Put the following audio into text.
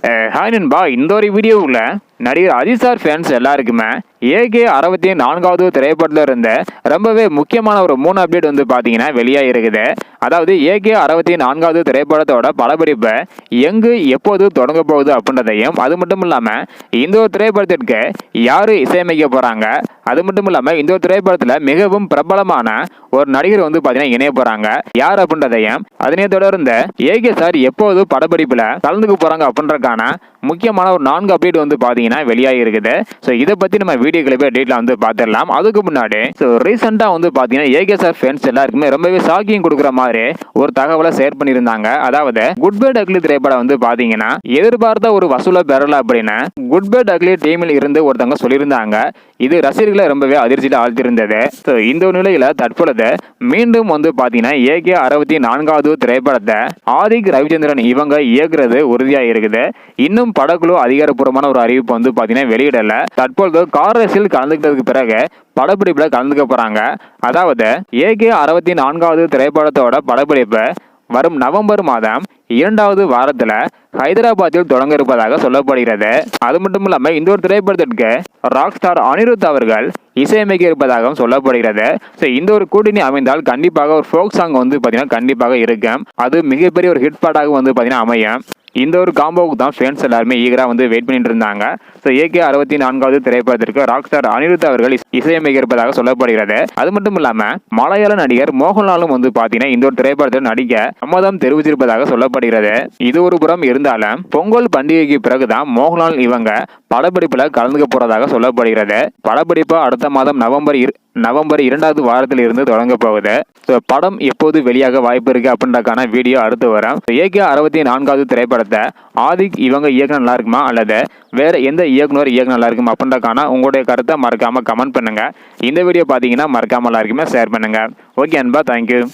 Hi நண்பா. இந்த ஒரு வீடியோவில் நடிகர் அஜித் சார் ஃபேன்ஸ் எல்லாருக்குமே ஏகே அறுபத்தி நான்காவது திரைப்படத்தில் இருந்த ரொம்பவே முக்கியமான ஒரு மூணு அப்டேட் வந்து பார்த்தீங்கன்னா வெளியாக இருக்குது அதாவது ஏகே அறுபத்தி நான்காவது திரைப்படத்தோட படப்பிடிப்பை எங்கு எப்போது தொடங்க போகுது அப்படின்றதையும் அது மட்டும் இல்லாமல் இந்த ஒரு திரைப்படத்திற்கு யார் இசையமைக்க போகிறாங்க அது மட்டும் இல்லாமல் இந்த ஒரு திரைப்படத்தில் மிகவும் பிரபலமான ஒரு நடிகர் வந்து பார்த்தீங்கன்னா இணைய போகிறாங்க யார் அப்படின்றதையும் அதனை தொடர்ந்து ஏகே சார் எப்போது படப்பிடிப்பில் கலந்துக்க போகிறாங்க அப்படின்றக்கான முக்கியமான ஒரு நான்கு அப்டேட் வந்து பார்த்தீங்கன்னா வெளியாகி இருக்குது. ஸோ இதை பற்றி நம்ம வீடியோ கிளிப்பை டீட்டெயில் வந்து பார்த்துடலாம் அதுக்கு முன்னாடி ஸோ ரீசெண்டாக வந்து பார்த்தீங்கன்னா ஏகே சார் ஃபேன்ஸ் எல்லாருக்குமே ரொம்பவே ஷாக்கிங் கொடுக்குற மாதிரி ஒரு தகவலை ஷேர் பண்ணியிருந்தாங்க. அதாவது குட் பேட் அக்லி திரைப்படம் வந்து பார்த்தீங்கன்னா எதிர்பார்த்த ஒரு வசூலை பெறல அப்படின்னு குட் பேட் அக்லி டீமில் இருந்து ஒருத்தவங்க சொல்லியிருந்தாங்க. இது ரசிகர்கள் ரொம்பவே அதிர்ச்சியில் ஆழ்த்திருந்தது ஸோ இந்த நிலையில் நிலையில தற்பொழுது மீண்டும் வந்து பார்த்தீங்கன்னா ஏகே அறுபத்தி நான்காவது திரைப்படத்தை ஆதிக் ரவிச்சந்திரன் இவங்க இயக்குறது உறுதியாக இருக்குது. இன்னும் படக்குழு அதிகாரப்பூர்வமான ஒரு அறிவிப்பு வந்து பார்த்தீங்கன்னா வெளியிடலை. தற்பொழுது கார் ரசில் கலந்துக்கிட்டதுக்கு பிறகு படப்பிடிப்பில் கலந்துக்க போகிறாங்க அதாவது ஏகே அறுபத்தி நான்காவது திரைப்படத்தோட படப்பிடிப்பு வரும் நவம்பர் மாதம் இரண்டாவது வாரத்தில் ஹைதராபாத்தில் தொடங்க இருப்பதாக சொல்லப்படுகிறது. அது மட்டும் இல்லாமல் இந்த ஒரு திரைப்படத்திற்கு ராக் ஸ்டார் அனிருத் அவர்கள் இசையமைக்க இருப்பதாகவும் சொல்லப்படுகிறது. ஸோ இந்த ஒரு கூட்டணி அமைந்தால் கண்டிப்பாக ஒரு ஃபோக் சாங் வந்து பார்த்தீங்கன்னா கண்டிப்பாக இருக்கும். அது மிகப்பெரிய ஒரு ஹிட் பாட்டாக வந்து பார்த்தீங்கன்னா அமையும். இந்த ஒரு காம்போவுக்கு தான் ஃபேன்ஸ் எல்லாருமே ஈகராக வந்து வெயிட் பண்ணிட்டு இருந்தாங்க. ஸோ ஏகே அறுபத்தி நான்காவது திரைப்படத்திற்கு ராக் ஸ்டார் அனிருத் அவர்கள் இசையமைக்க இருப்பதாக சொல்லப்படுகிறது. அது மட்டும் இல்லாமல் மலையாள நடிகர் மோகன்லாலும் வந்து பார்த்தீங்கன்னா இந்த ஒரு திரைப்படத்தில் நடிக்க சம்மதம் தெரிவித்திருப்பதாக சொல்லப்படுகிறது. இது ஒரு புறம் இருந்தாலும் பொங்கல் பண்டிகைக்கு பிறகுதான் மோகன்லால் இவங்க படப்பிடிப்பில் கலந்துக்க போறதாக சொல்லப்படுகிறது. படப்பிடிப்பு அடுத்த மாதம் நவம்பர் இரு- நவம்பர் இரண்டாவது வாரத்தில் இருந்து தொடங்க போகுது. ஸோ படம் எப்போது வெளியாக வாய்ப்பு இருக்கு அப்படின்றக்கான வீடியோ அடுத்து வரும். ஏகே அறுபத்தி நான்காவது திரைப்படத்தை ஆதிக் இவங்க இயக்கம் நல்லா இருக்குமா? அல்லது வேற எந்த இயக்குனர் இயக்கம் நல்லா இருக்குமா? அப்படின்றக்கான உங்களுடைய கருத்தை மறக்காம கமெண்ட் பண்ணுங்க. இந்த வீடியோ பார்த்தீங்கன்னா மறக்காம எல்லாருக்குமே ஷேர் பண்ணுங்க. ஓகே அன்பா தேங்க்யூ